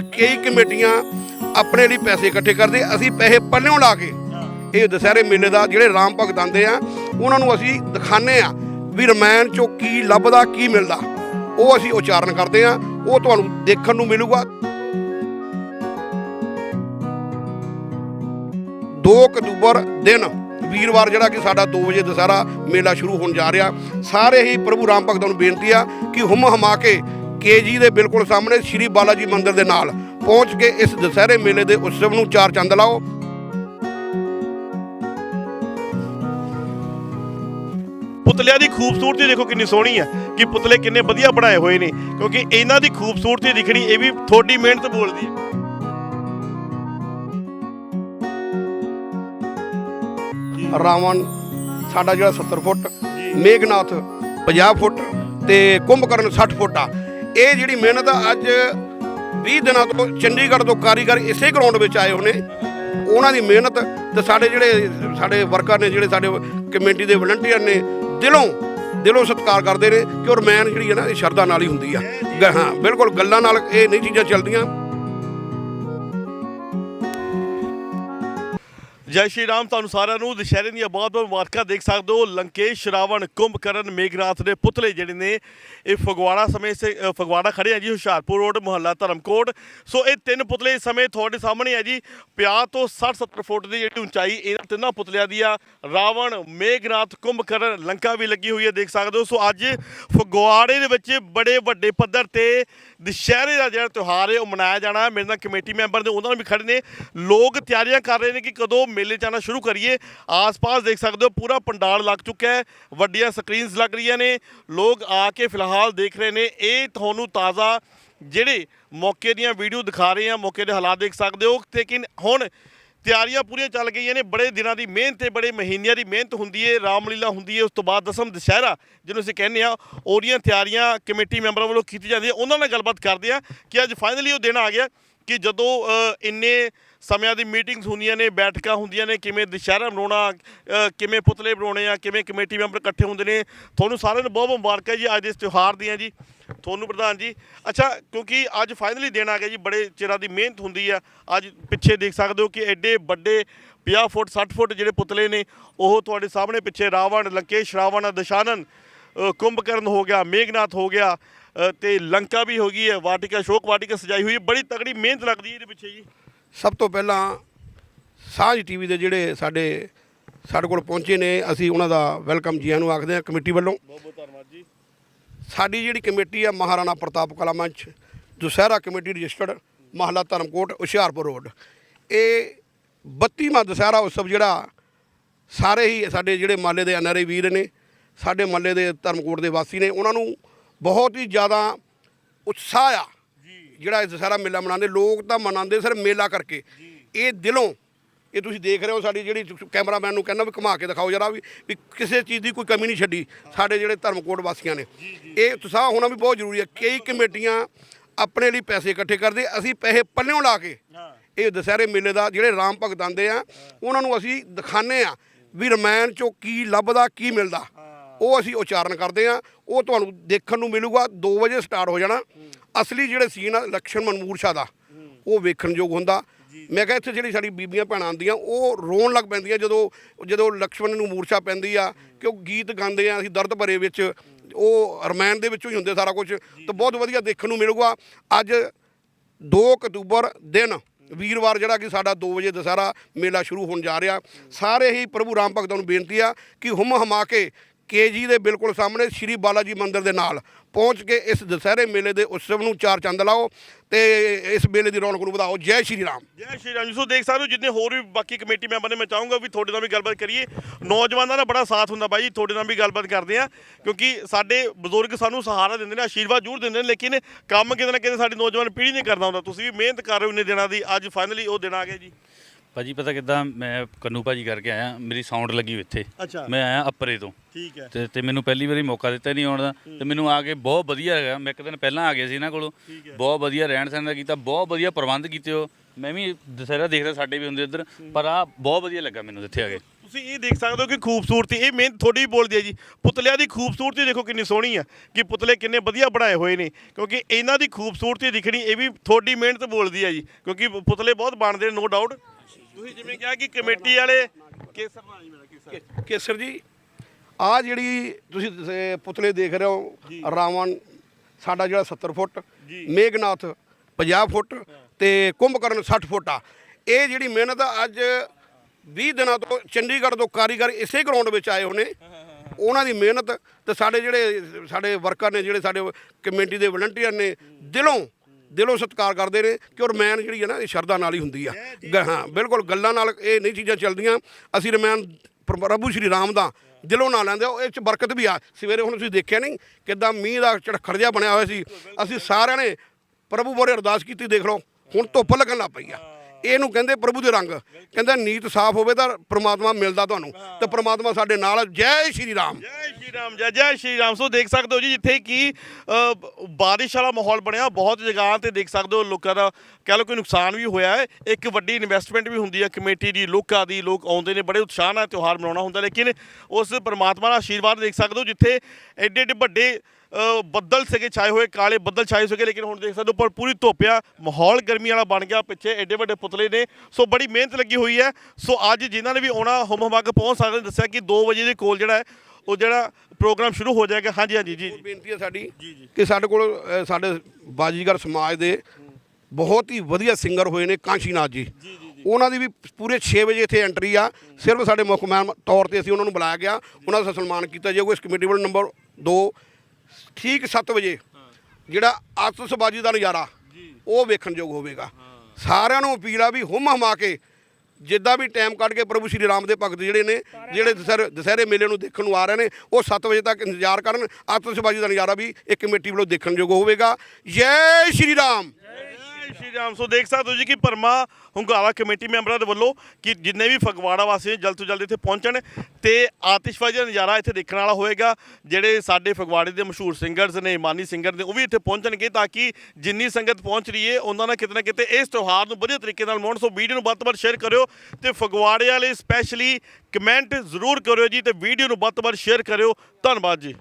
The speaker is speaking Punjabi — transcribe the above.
ਹੈ ਕਈ ਕਮੇਟੀਆਂ ਆਪਣੇ ਲਈ ਪੈਸੇ ਇਕੱਠੇ ਕਰਦੇ, ਅਸੀਂ ਪੈਸੇ ਪੱਲਿਓਂ ਲਾ ਕੇ ਇਹ ਦੁਸਹਿਰੇ ਮੇਲੇ ਦਾ ਜਿਹੜੇ ਰਾਮ ਭਗਤ ਆਉਂਦੇ ਆ, ਉਹਨਾਂ ਨੂੰ ਅਸੀਂ ਦਿਖਾਣੇ ਆ ਵੀ ਰਮਾਇਣ ਚੋਂ ਕੀ ਲੱਭਦਾ, ਕੀ ਮਿਲਦਾ। ਉਹ ਅਸੀਂ ਉਚਾਰਨ ਕਰਦੇ ਆ, ਉਹ ਤੁਹਾਨੂੰ ਦੇਖਣ ਨੂੰ ਮਿਲੂਗਾ। 2 ਅਕਤੂਬਰ ਦਿਨ, ਵੀਰਵਾਰ ਜਿਹੜਾ ਕਿ ਸਾਡਾ 2 ਵਜੇ ਦੁਸਹਿਰਾ ਮੇਲਾ ਸ਼ੁਰੂ ਹੋਣ ਜਾ ਰਿਹਾ, ਸਾਰੇ ਹੀ ਪ੍ਰਭੂ ਰਾਮ ਭਗਤਾਂ ਨੂੰ ਬੇਨਤੀ ਆ ਕਿ ਹੁਮ ਹਮਾ ਕੇ ਕੇਜੀ ਦੇ ਬਿਲਕੁਲ ਸਾਹਮਣੇ ਸ੍ਰੀ ਬਾਲਾ ਜੀ ਮੰਦਿਰ ਦੇ ਨਾਲ ਪਹੁੰਚ ਕੇ ਇਸ ਦੁਸਹਿਰੇ ਮੇਲੇ ਦੇ ਉਤਸਵ ਨੂੰ ਚਾਰ ਚੰਦ ਲਾਓ। ਪੁਤਲਿਆਂ ਦੀ ਖੂਬਸੂਰਤੀ ਦੇਖੋ ਕਿੰਨੀ ਸੋਹਣੀ ਹੈ ਕਿ ਪੁਤਲੇ ਕਿੰਨੇ ਵਧੀਆ ਬਣਾਏ ਹੋਏ ਨੇ ਕਿਉਂਕਿ ਇਹਨਾਂ ਦੀ ਖੂਬਸੂਰਤੀ ਦਿਖਣੀ ਇਹ ਵੀ ਤੁਹਾਡੀ ਮਿਹਨਤ ਬੋਲਦੀ ਹੈ। ਰਾਵਣ ਸਾਡਾ ਜਿਹੜਾ 70 ਫੁੱਟ ਮੇਘਨਾਥ 50 ਫੁੱਟ ਤੇ ਕੁੰਭਕਰਨ 60 ਫੁੱਟ। ਆ ਇਹ ਜਿਹੜੀ ਮਿਹਨਤ ਆ, ਅੱਜ 20 ਦਿਨਾਂ ਤੋਂ ਚੰਡੀਗੜ੍ਹ ਤੋਂ ਕਾਰੀਗਰ ਇਸੇ ਗਰਾਊਂਡ ਵਿੱਚ ਆਏ ਹੋਣੇ। ਉਹਨਾਂ ਦੀ ਮਿਹਨਤ ਤੇ ਸਾਡੇ ਜਿਹੜੇ, ਸਾਡੇ ਵਰਕਰ ਨੇ, ਜਿਹੜੇ ਸਾਡੇ ਕਮੇਟੀ ਦੇ ਵਲੰਟੀਅਰ ਨੇ, ਦਿਲੋਂ ਦਿਲੋਂ ਸਤਿਕਾਰ ਕਰਦੇ ਨੇ ਕਿ ਔਰ ਮੈਨ ਜਿਹੜੀ ਹੈ ਨਾ, ਇਹ ਸ਼ਰਧਾ ਨਾਲ ਹੀ ਹੁੰਦੀ ਆ। ਗ- ਹਾਂ, ਬਿਲਕੁਲ ਗੱਲਾਂ ਨਾਲ ਇਹ ਨਹੀਂ ਚੀਜ਼ਾਂ ਚੱਲਦੀਆਂ। ਜੈ ਸ਼੍ਰੀ ਰਾਮ, ਤੁਹਾਨੂੰ ਸਾਰਿਆਂ ਨੂੰ ਦੁਸ਼ਹਿਰੇ ਦੀਆਂ ਬਹੁਤ ਬਹੁਤ ਮੁਬਾਰਕਾਂ। ਦੇਖ ਸਕਦੇ ਹੋ, ਲੰਕੇਸ਼ ਸ਼ਰਾਵਣ ਕੁੰਭਕਰਨ ਮੇਘਨਾਥ ਦੇ ਪੁਤਲੇ ਜਿਹੜੇ ਨੇ, ਇਹ ਫਗਵਾੜਾ ਸਮੇਂ ਸੇ ਫਗਵਾੜਾ ਖੜੇ ਆ ਜੀ, ਹੁਸ਼ਿਆਰਪੁਰ ਰੋਡ, ਮੁਹੱਲਾ ਧਰਮਕੋਟ। ਸੋ ਇਹ ਤਿੰਨ ਪੁਤਲੇ ਇਸ ਸਮੇਂ ਤੁਹਾਡੇ ਸਾਹਮਣੇ ਆ ਜੀ। 50 ਤੋਂ 60 70 ਫੁੱਟ ਦੀ ਜਿਹੜੀ ਉਚਾਈ, ਇਹਨਾਂ ਤਿੰਨਾਂ ਪੁਤਲਿਆਂ ਦੀ ਆ। ਰਾਵਣ, ਮੇਘਨਾਥ ਕੁੰਭਕਰਨ ਲੰਕਾ ਵੀ ਲੱਗੀ ਹੋਈ ਹੈ ਦੇਖ ਸਕਦੇ ਹੋ। ਸੋ ਅੱਜ ਫਗਵਾੜੇ ਦੇ ਵਿੱਚ ਬੜੇ ਵੱਡੇ ਪੱਧਰ ਤੇ ਦੁਸ਼ਹਿਰੇ ਦਾ ਜਿਹੜਾ ਤਿਉਹਾਰ ਹੈ, ਉਹ ਮਨਾਇਆ ਜਾਣਾ ਮੇਰੇ ਨਾਲ ਕਮੇਟੀ ਮੈਂਬਰ ਨੇ, ਉਹਨਾਂ ਨੂੰ ਵੀ ਖੜੇ ਨੇ। ਲੋਕ ਤਿਆਰੀਆਂ ਕਰ ਰਹੇ ਨੇ ਕਿ ਕਦੋਂ ਮੇਲੇ 'ਚ ਆਉਣਾ ਸ਼ੁਰੂ ਕਰੀਏ। ਆਸ-ਪਾਸ ਦੇਖ ਸਕਦੇ ਹੋ, ਪੂਰਾ ਪੰਡਾਲ ਲੱਗ ਚੁੱਕਾ ਹੈ। ਵੱਡੀਆਂ ਸਕਰੀਨਸ ਲੱਗ ਰਹੀਆਂ ਨੇ। ਲੋਕ ਆ ਕੇ ਫਿਲਹਾਲ ਦੇਖ ਰਹੇ ਨੇ। ਇਹ ਤੁਹਾਨੂੰ ਤਾਜ਼ਾ ਜਿਹੜੇ ਮੌਕੇ ਦੀਆਂ ਵੀਡੀਓ ਦਿਖਾ ਰਹੇ ਆ ਮੌਕੇ ਦੇ ਹਾਲਾਤ ਦੇਖ ਸਕਦੇ ਹੋ। ਲੇਕਿਨ ਹੁਣ ਤਿਆਰੀਆਂ ਪੂਰੀਆਂ ਚੱਲ ਗਈਆਂ ਨੇ। ਬੜੇ ਦਿਨਾਂ ਦੀ ਮਿਹਨਤ ਤੇ ਬੜੇ ਮਹੀਨਿਆਂ ਦੀ ਮਿਹਨਤ ਹੁੰਦੀ ਹੈ। ਰਾਮਲੀਲਾ ਹੁੰਦੀ ਹੈ, ਉਸ ਤੋਂ ਬਾਅਦ ਦਸਮ ਦੁਸ਼ਹਿਰਾ, ਜਿਹਨੂੰ ਅਸੀਂ ਕਹਿੰਦੇ ਆ ਉਹਦੀਆਂ ਤਿਆਰੀਆਂ ਕਮੇਟੀ ਮੈਂਬਰਾਂ ਵੱਲੋਂ ਕੀਤੀ ਜਾਂਦੀ ਹੈ ਉਹਨਾਂ ਨਾਲ ਗੱਲਬਾਤ ਕਰਦੇ ਆ ਕਿ ਅੱਜ ਫਾਈਨਲੀ ਉਹ ਦਿਨ ਆ ਗਿਆ ਕਿ ਜਦੋਂ ਇੰਨੇ ਸਮਿਆਂ ਦੀ ਮੀਟਿੰਗਸ ਹੁੰਦੀਆਂ ਨੇ ਬੈਠਕਾਂ ਹੁੰਦੀਆਂ ਨੇ ਕਿਵੇਂ ਦੁਸ਼ਹਿਰਾ ਬਣਾਉਣਾ ਕਿਵੇਂ ਪੁਤਲੇ ਬਣਾਉਣੇ ਆ ਕਿਵੇਂ ਕਮੇਟੀ ਮੈਂਬਰ ਇਕੱਠੇ ਹੁੰਦੇ ਨੇ। ਤੁਹਾਨੂੰ ਸਾਰਿਆਂ ਨੂੰ ਬਹੁਤ ਬਹੁਤ ਮੁਬਾਰਕਾਂ ਜੀ ਅੱਜ ਦੇ ਇਸ ਤਿਉਹਾਰ ਦੀਆਂ ਜੀ। ਤੁਹਾਨੂੰ ਪ੍ਰਧਾਨ ਜੀ ਅੱਛਾ ਕਿਉਂਕਿ ਅੱਜ ਫਾਈਨਲੀ ਦਿਨ ਆ ਗਿਆ ਜੀ ਬੜੇ ਚਿਰਾਂ ਦੀ ਮਿਹਨਤ ਹੁੰਦੀ ਆ। ਅੱਜ ਪਿੱਛੇ ਦੇਖ ਸਕਦੇ ਹੋ ਕਿ ਐਡੇ ਵੱਡੇ 50 ਫੁੱਟ 60 ਫੁੱਟ ਜਿਹੜੇ ਪੁਤਲੇ ਨੇ ਉਹ ਤੁਹਾਡੇ ਸਾਹਮਣੇ ਪਿੱਛੇ ਰਾਵਣ ਲੰਕੇਸ਼ ਰਾਵਣ ਦਸ਼ਾਨਨ ਕੁੰਭਕਰਨ ਹੋ ਗਿਆ ਮੇਘਨਾਥ ਹੋ ਗਿਆ ਅ, ਤੇ ਲੰਕਾ ਵੀ ਹੋ ਗਈ ਹੈ ਵਾਟਿਕਾ ਸ਼ੋਕ ਵਾਟਿਕਾ ਸਜਾਈ ਹੋਈ ਹੈ। ਬੜੀ ਤਗੜੀ ਮਿਹਨਤ ਲੱਗਦੀ ਹੈ ਇਹਦੇ ਪਿੱਛੇ ਜੀ। ਸਭ ਤੋਂ ਪਹਿਲਾਂ ਸਾਂਝ ਟੀਵੀ ਦੇ ਜਿਹੜੇ ਸਾਡੇ ਸਾਡੇ ਕੋਲ ਪਹੁੰਚੇ ਨੇ ਅਸੀਂ ਉਹਨਾਂ ਦਾ ਵੈਲਕਮ ਜੀ ਨੂੰ ਆਖਦੇ ਹਾਂ ਕਮੇਟੀ ਵੱਲੋਂ। ਬਹੁਤ ਬਹੁਤ ਧੰਨਵਾਦ ਜੀ। ਸਾਡੀ ਜਿਹੜੀ ਕਮੇਟੀ ਆ ਮਹਾਰਾਣਾ ਪ੍ਰਤਾਪ ਕਲਾ ਮੰਚ ਦੁਸਹਿਰਾ ਕਮੇਟੀ ਰਜਿਸਟਰਡ ਮਹੱਲਾ ਧਰਮਕੋਟ ਹੁਸ਼ਿਆਰਪੁਰ ਰੋਡ। ਇਹ 32ਵਾਂ ਦੁਸਹਿਰਾ ਉਤਸਵ ਜਿਹੜਾ ਸਾਰੇ ਹੀ ਸਾਡੇ ਜਿਹੜੇ ਮਾਲੇ ਦੇ ਐਨਆਰਆਈ ਵੀਰ ਨੇ ਸਾਡੇ ਮਹੱਲੇ ਦੇ ਧਰਮਕੋਟ ਦੇ ਵਾਸੀ ਨੇ ਉਹਨਾਂ ਨੂੰ ਬਹੁਤ ਹੀ ਜ਼ਿਆਦਾ ਉਤਸ਼ਾਹ ਆ ਜਿਹੜਾ ਇਹ ਦੁਸਹਿਰਾ ਮੇਲਾ ਮਨਾਉਂਦੇ ਲੋਕ ਤਾਂ ਮਨਾਉਂਦੇ ਸਿਰ ਮੇਲਾ ਕਰਕੇ। ਇਹ ਦਿਲੋਂ ਇਹ ਤੁਸੀਂ ਦੇਖ ਰਹੇ ਹੋ ਸਾਡੀ ਜਿਹੜੀ ਕੈਮਰਾਮੈਨ ਨੂੰ ਕਹਿੰਦਾ ਵੀ ਘੁਮਾ ਕੇ ਦਿਖਾਓ ਜਰਾ ਵੀ ਵੀ ਕਿਸੇ ਚੀਜ਼ ਦੀ ਕੋਈ ਕਮੀ ਨਹੀਂ ਛੱਡੀ ਸਾਡੇ ਜਿਹੜੇ ਧਰਮਕੋਟ ਵਾਸੀਆਂ ਨੇ। ਇਹ ਉਤਸ਼ਾਹ ਹੋਣਾ ਵੀ ਬਹੁਤ ਜ਼ਰੂਰੀ ਹੈ ਕਈ ਕਮੇਟੀਆਂ ਆਪਣੇ ਲਈ ਪੈਸੇ ਇਕੱਠੇ ਕਰਦੇ ਅਸੀਂ ਪੈਸੇ ਪੱਲਿਓਂ ਲਾ ਕੇ ਇਹ ਦੁਸਹਿਰੇ ਮੇਲੇ ਦਾ ਜਿਹੜੇ ਰਾਮ ਭਗਤ ਆਉਂਦੇ ਆ ਉਹਨਾਂ ਨੂੰ ਅਸੀਂ ਦਿਖਾਣੇ ਆ ਵੀ ਰਮਾਇਣ ਚੋਂ ਕੀ ਲੱਭਦਾ ਕੀ ਮਿਲਦਾ। ਉਹ ਅਸੀਂ ਉਚਾਰਨ ਕਰਦੇ ਆ ਉਹ ਤੁਹਾਨੂੰ ਦੇਖਣ ਨੂੰ ਮਿਲੂਗਾ 2 ਵਜੇ ਸਟਾਰਟ ਹੋ ਜਾਣਾ। ਅਸਲੀ ਜਿਹੜੇ ਸੀਨ ਆ ਲਕਸ਼ਮਣ ਮੂਰਛਾ ਦਾ ਉਹ ਵੇਖਣਯੋਗ ਹੁੰਦਾ। ਮੈਂ ਕਿਹਾ ਇੱਥੇ ਜਿਹੜੀ ਸਾਡੀ ਬੀਬੀਆਂ ਭੈਣਾਂ ਆਉਂਦੀਆਂ ਉਹ ਰੋਣ ਲੱਗ ਪੈਂਦੀਆਂ ਜਦੋਂ ਜਦੋਂ ਲਕਸ਼ਮਣ ਨੂੰ ਮੂਰਛਾ ਪੈਂਦੀ ਆ ਕਿ ਉਹ ਗੀਤ ਗਾਉਂਦੇ ਆ ਅਸੀਂ ਦਰਦ ਭਰੇ ਵਿੱਚ ਉਹ ਰਮਾਇਣ ਦੇ ਵਿੱਚੋਂ ਹੀ ਹੁੰਦੇ ਸਾਰਾ ਕੁਝ ਤਾਂ ਬਹੁਤ ਵਧੀਆ ਦੇਖਣ ਨੂੰ ਮਿਲੂਗਾ। ਅੱਜ 2 ਅਕਤੂਬਰ ਦਿਨ ਵੀਰਵਾਰ ਜਿਹੜਾ ਕਿ ਸਾਡਾ 2 ਵਜੇ ਦੁਸਹਿਰਾ ਮੇਲਾ ਸ਼ੁਰੂ ਹੋਣ ਜਾ ਰਿਹਾ। ਸਾਰੇ ਹੀ ਪ੍ਰਭੂ ਰਾਮ ਭਗਤਾਂ ਨੂੰ ਬੇਨਤੀ ਆ ਕਿ ਹੁਮ ਹਮਾ ਕੇ ਕੇਜੀ ਦੇ ਬਿਲਕੁਲ ਸਾਹਮਣੇ ਸ੍ਰੀ ਬਾਲਾ ਜੀ ਮੰਦਿਰ ਦੇ ਨਾਲ ਪਹੁੰਚ ਕੇ ਇਸ ਦੁਸਹਿਰੇ ਮੇਲੇ ਦੇ ਉਤਸਵ ਨੂੰ ਚਾਰ ਚੰਦ ਲਾਓ ਤੇ ਇਸ ਮੇਲੇ ਦੀ ਰੌਣਕ ਨੂੰ ਵਧਾਓ। ਜੈ ਸ਼੍ਰੀ ਰਾਮ। ਜੈ ਸ਼੍ਰੀ ਰਾਮ ਜੀ ਦੇਖ ਸਕਦੇ ਹੋ ਜਿੰਨੇ ਹੋਰ ਵੀ ਬਾਕੀ ਕਮੇਟੀ ਮੈਂਬਰ ਨੇ, ਮੈਂ ਚਾਹੂੰਗਾ ਵੀ ਤੁਹਾਡੇ ਨਾਲ ਵੀ ਗੱਲਬਾਤ ਕਰੀਏ। ਨੌਜਵਾਨਾਂ ਦਾ ਬੜਾ ਸਾਥ ਹੁੰਦਾ ਬਾਈ, ਤੁਹਾਡੇ ਨਾਲ ਵੀ ਗੱਲਬਾਤ ਕਰਦੇ ਆ ਕਿਉਂਕਿ ਸਾਡੇ ਬਜ਼ੁਰਗ ਸਾਨੂੰ ਸਹਾਰਾ ਦਿੰਦੇ ਨੇ, ਆਸ਼ੀਰਵਾਦ ਜ਼ਰੂਰ ਦਿੰਦੇ ਨੇ, ਲੇਕਿਨ ਕੰਮ ਕਿਤੇ ਨਾ ਕਿਤੇ ਸਾਡੀ ਨੌਜਵਾਨ ਪੀੜ੍ਹੀ ਨਹੀਂ ਕਰਦਾ ਹੁੰਦਾ। ਤੁਸੀਂ ਵੀ ਮਿਹਨਤ ਕਰ ਰਹੇ ਹੋ ਇੰਨੇ ਦਿਨਾਂ ਦੀ, ਅੱਜ ਫਾਈਨਲੀ ਉਹ ਦਿਨ ਆ ਗਿਆ ਜੀ। ਭਾਜੀ ਪਤਾ ਕਿੱਦਾਂ ਮੈਂ ਕੰਨੂ ਭਾਜੀ ਕਰਕੇ ਆਇਆ ਮੇਰੀ ਸਾਊਂਡ ਲੱਗੀ ਹੋਈ ਇੱਥੇ ਅੱਛਾ। ਮੈਂ ਆਇਆ ਅੱਪਰੇ ਤੋਂ। ਠੀਕ ਹੈ। ਤੇ ਤੇ ਮੈਨੂੰ ਪਹਿਲੀ ਵਾਰੀ ਮੌਕਾ ਦਿੱਤਾ ਨਹੀਂ ਆਉਣ ਦਾ। ਤੇ ਮੈਨੂੰ ਆ ਕੇ ਬਹੁਤ ਵਧੀਆ ਹੈਗਾ ਮੈਂ ਇੱਕ ਦਿਨ ਪਹਿਲਾਂ ਆ ਗਿਆ ਸੀ ਇਹਨਾਂ ਕੋਲੋਂ। ਬਹੁਤ ਵਧੀਆ ਰਹਿਣ ਸਹਿਣ ਦਾ ਕੀਤਾ ਬਹੁਤ ਵਧੀਆ ਪ੍ਰਬੰਧ ਕੀਤੇ ਹੋ ਮੈਂ ਵੀ ਦੁਸਹਿਰਾ ਦੇਖਦਾ ਸਾਡੇ ਵੀ ਹੁੰਦੇ ਇੱਧਰ ਪਰ ਆ ਬਹੁਤ ਵਧੀਆ ਲੱਗਾ ਮੈਨੂੰ ਇੱਥੇ ਆ ਕੇ। ਤੁਸੀਂ ਇਹ ਦੇਖ ਸਕਦੇ ਹੋ ਕਿ ਖੂਬਸੂਰਤੀ ਇਹ ਮਿਹਨਤ ਥੋੜੀ ਬੋਲਦੀ ਹੈ ਜੀ। ਪੁਤਲਿਆਂ ਦੀ ਖੂਬਸੂਰਤੀ ਦੇਖੋ ਕਿੰਨੀ ਸੋਹਣੀ ਆ ਕਿ ਪੁਤਲੇ ਕਿੰਨੇ ਵਧੀਆ ਬਣਾਏ ਹੋਏ ਨੇ ਕਿਉਂਕਿ ਇਹਨਾਂ ਦੀ ਖੂਬਸੂਰਤੀ ਦਿਖਣੀ ਇਹ ਵੀ ਥੋੜੀ ਮਿਹਨਤ ਬੋਲਦੀ ਹੈ ਜੀ ਕਿਉਂਕਿ ਪੁਤਲੇ ਬਹੁਤ ਬਣਦੇ ਨੇ ਨੋ ਡਾਊਟ ਤੁਸੀਂ ਜਿਵੇਂ ਕਿਹਾ ਕਿ ਕਮੇਟੀ ਵਾਲੇ ਕੇਸਰ ਨਾਲ ਜੀ ਮੇਰਾ ਕੇਸਰ। ਕੇਸਰ। ਜੀ ਆ ਜਿਹੜੀ ਤੁਸੀਂ ਪੁਤਲੇ ਦੇਖ ਰਹੇ ਹੋ ਰਾਵਣ ਸਾਡਾ ਜਿਹੜਾ 70 ਫੁੱਟ ਮੇਘਨਾਥ 50 ਫੁੱਟ ਤੇ ਕੁੰਭਕਰਨ 60 ਫੁੱਟ ਆ। ਇਹ ਜਿਹੜੀ ਮਿਹਨਤ ਅੱਜ 20 ਦਿਨਾਂ ਤੋਂ ਚੰਡੀਗੜ੍ਹ ਤੋਂ ਕਾਰੀਗਰ ਇਸੇ ਗਰਾਊਂਡ ਵਿੱਚ ਆਏ ਹੋਣੇ। ਉਹਨਾਂ ਦੀ ਮਿਹਨਤ ਤੇ ਸਾਡੇ ਜਿਹੜੇ ਸਾਡੇ ਵਰਕਰ ਨੇ ਜਿਹੜੇ ਸਾਡੇ ਕਮੇਟੀ ਦੇ ਵਲੰਟੀਅਰ ਨੇ ਦਿਲੋਂ ਦਿਲੋਂ ਸਤਿਕਾਰ ਕਰਦੇ ਨੇ ਕਿ ਔਰ ਮੈਨ ਜਿਹੜੀ ਹੈ ਨਾ ਇਹ ਸ਼ਰਧਾ ਨਾਲ ਹੀ ਹੁੰਦੀ ਆ। ਹਾਂ ਬਿਲਕੁਲ ਗੱਲਾਂ ਨਾਲ ਇਹ ਨਹੀਂ ਚੀਜ਼ਾਂ ਚੱਲਦੀਆਂ। ਅਸੀਂ ਰਮੈਨ ਪ੍ਰਭੂ ਸ਼੍ਰੀ ਰਾਮ ਦਾ ਦਿਲੋਂ ਨਾ ਲੈਂਦੇ ਉਹ ਇਹ ਚ ਬਰਕਤ ਵੀ ਆ। ਸਵੇਰੇ ਹੁਣ ਤੁਸੀਂ ਦੇਖਿਆ ਨਹੀਂ ਕਿਦਾਂ ਮੀਂਹ ਦਾ ਝੜਖੜ ਜਿਹਾ ਬਣਿਆ ਹੋਇਆ ਸੀ। ਅਸੀਂ ਸਾਰਿਆਂ ਨੇ ਪ੍ਰਭੂ ਮੋਰੇ ਅਰਦਾਸ ਕੀਤੀ ਦੇਖ ਲਓ ਹੁਣ ਧੁੱਪ ਲੱਗਣ ਲੱਗ ਪਈ ਆ। ਇਹਨੂੰ ਕਹਿੰਦੇ ਪ੍ਰਭੂ ਦੇ ਰੰਗ। ਕਹਿੰਦਾ ਨੀਤ ਸਾਫ਼ ਹੋਵੇ ਤਾਂ ਪ੍ਰਮਾਤਮਾ ਮਿਲਦਾ ਤੁਹਾਨੂੰ। ਤੇ ਪ੍ਰਮਾਤਮਾ ਸਾਡੇ ਨਾਲ। ਜੈ ਸ਼੍ਰੀ ਰਾਮ। ਜੈ ਸ਼੍ਰੀ ਰਾਮ ਜੈ ਜੈ ਸ਼੍ਰੀ ਰਾਮ। ਸੋ ਦੇਖ ਸਕਦੇ ਹੋ ਜੀ ਜਿੱਥੇ ਕਿ ਬਾਰਿਸ਼ ਵਾਲਾ ਮਾਹੌਲ ਬਣਿਆ। ਬਹੁਤ ਜਗ੍ਹਾ ਤੇ ਦੇਖ ਸਕਦੇ ਹੋ ਲੋਕਾਂ ਦਾ ਕਹਿ ਲਓ ਕੋਈ ਨੁਕਸਾਨ ਵੀ ਹੋਇਆ ਹੈ। ਇੱਕ ਵੱਡੀ ਇਨਵੈਸਟਮੈਂਟ ਵੀ ਹੁੰਦੀ ਹੈ ਕਮੇਟੀ ਦੀ ਲੋਕਾਂ ਦੀ। ਲੋਕ ਆਉਂਦੇ ਨੇ ਬੜੇ ਉਤਸ਼ਾਹ ਨਾਲ ਤਿਉਹਾਰ ਮਨਾਉਣਾ ਹੁੰਦਾ ਲੇਕਿਨ ਉਸ ਪਰਮਾਤਮਾ ਦਾ ਆਸ਼ੀਰਵਾਦ ਦੇਖ ਸਕਦੇ ਹੋ ਜਿੱਥੇ ਐਡੇ ਐਡੇ ਵੱਡੇ ਬੱਦਲ ਸੀਗੇ ਛਾਏ ਹੋਏ ਕਾਲੇ ਬੱਦਲ ਛਾਏ ਸੀਗੇ ਲੇਕਿਨ ਹੁਣ ਦੇਖ ਸਕਦੇ ਹੋ ਪਰ ਪੂਰੀ ਧੁੱਪ ਆ ਮਾਹੌਲ ਗਰਮੀ ਵਾਲਾ ਬਣ ਗਿਆ ਪਿੱਛੇ ਐਡੇ ਵੱਡੇ ਪੁਤਲੇ ਨੇ। ਸੋ ਬੜੀ ਮਿਹਨਤ ਲੱਗੀ ਹੋਈ ਹੈ। ਸੋ ਅੱਜ ਜਿਨ੍ਹਾਂ ਨੇ ਵੀ ਆਉਣਾ ਹਮ ਹਮਾ ਕੇ ਪਹੁੰਚ ਸਕਦੇ ਦੱਸਿਆ ਕਿ 2 ਵਜੇ ਦੇ ਕੋਲ ਜਿਹੜਾ ਹੈ ਉਹ ਜਿਹੜਾ ਪ੍ਰੋਗਰਾਮ ਸ਼ੁਰੂ ਹੋ ਜਾਏਗਾ। ਹਾਂਜੀ ਹਾਂਜੀ ਜੀ ਬੇਨਤੀ ਹੈ ਸਾਡੀ ਕਿ ਸਾਡੇ ਕੋਲ ਸਾਡੇ ਬਾਜੀਗਰ ਸਮਾਜ ਦੇ ਬਹੁਤ ਹੀ ਵਧੀਆ ਸਿੰਗਰ ਹੋਏ ਨੇ ਕਾਂਸ਼ੀਨਾਥ ਜੀ। ਉਹਨਾਂ ਦੀ ਵੀ ਪੂਰੇ 6 ਵਜੇ ਇੱਥੇ ਐਂਟਰੀ ਆ। ਸਿਰਫ ਸਾਡੇ ਮੁੱਖ ਮਹਿਮਾਨ ਤੌਰ ਤੇ ਅਸੀਂ ਉਹਨਾਂ ਨੂੰ ਬੁਲਾਇਆ ਗਿਆ। ਉਹਨਾਂ ਦਾ ਸਨਮਾਨ ਕੀਤਾ ਜਾਊਗਾ। ਇਸ ਕਮੇਟੀ ਵੱਲ ਨੰਬਰ 2 ਠੀਕ 7 ਵਜੇ ਜਿਹੜਾ ਆਤਿਸ਼ਬਾਜ਼ੀ ਦਾ ਨਜ਼ਾਰਾ ਉਹ ਵੇਖਣ ਯੋਗ ਹੋਵੇਗਾ। ਸਾਰਿਆਂ ਨੂੰ ਅਪੀਲ ਆ ਵੀ ਹੁਮ ਹਮਾ ਕੇ ਜਿੱਦਾਂ ਵੀ ਟਾਈਮ ਕੱਢ ਕੇ ਪ੍ਰਭੂ ਸ਼੍ਰੀ ਰਾਮ ਦੇ ਭਗਤ ਜਿਹੜੇ ਨੇ ਜਿਹੜੇ ਦੁਸਹਿਰੇ ਦੁਸਹਿਰੇ ਮੇਲੇ ਨੂੰ ਦੇਖਣ ਨੂੰ ਆ ਰਹੇ ਨੇ ਉਹ 7 ਵਜੇ ਤੱਕ ਇੰਤਜ਼ਾਰ ਕਰਨ ਆਤਿਸ਼ਬਾਜ਼ੀ ਦਾ ਨਜ਼ਾਰਾ ਵੀ ਇਹ ਕਮੇਟੀ ਵੱਲੋਂ ਦੇਖਣ ਯੋਗ ਹੋਵੇਗਾ। ਜੈ ਸ਼੍ਰੀ ਰਾਮ! ਜੈ ਰਾਮ ਸੋ ਦੇਖ ਸਕਦੇ ਹੋ ਜੀ ਕਿ ਪਰਮਾ ਹੁੰਗਾਰਾ ਕਮੇਟੀ ਮੈਂਬਰਾਂ ਦੇ ਵੱਲੋਂ ਕਿ ਜਿੰਨੇ ਵੀ ਫਗਵਾੜਾ ਵਾਸੀ ਨੇ ਜਲਦ ਤੋਂ ਜਲਦ ਇੱਥੇ ਪਹੁੰਚਣ ਤੇ ਆਤਿਸ਼ਬਾਜ਼ੀ ਦਾ ਨਜ਼ਾਰਾ ਇੱਥੇ ਦੇਖਣ ਵਾਲਾ ਹੋਏਗਾ। ਜਿਹੜੇ ਸਾਡੇ ਫਗਵਾੜੇ ਦੇ ਮਸ਼ਹੂਰ ਸਿੰਗਰਸ ਨੇ ਇਮਾਨੀ ਸਿੰਗਰ ਨੇ, ਉਹ ਵੀ ਇੱਥੇ ਪਹੁੰਚਣਗੇ ਤਾਂ ਕਿ ਜਿੰਨੀ ਸੰਗਤ ਪਹੁੰਚ ਰਹੀ ਹੈ ਉਹਨਾਂ ਨਾਲ ਕਿਤੇ ਨਾ ਕਿਤੇ ਇਸ ਤਿਉਹਾਰ ਨੂੰ ਵਧੀਆ ਤਰੀਕੇ ਨਾਲ ਮਨਾਉਣ। ਸੋ ਵੀਡੀਓ ਨੂੰ ਵੱਧ ਤੋਂ ਵੱਧ ਸ਼ੇਅਰ ਕਰਿਓ ਤੇ ਫਗਵਾੜੇ ਵਾਲੇ ਸਪੈਸ਼ਲੀ ਕਮੈਂਟ ਜ਼ਰੂਰ ਕਰਿਓ ਜੀ ਤੇ ਵੀਡੀਓ ਨੂੰ ਵੱਧ ਤੋਂ ਵੱਧ ਸ਼ੇਅਰ ਕਰਿਓ। ਧੰਨਵਾਦ ਜੀ।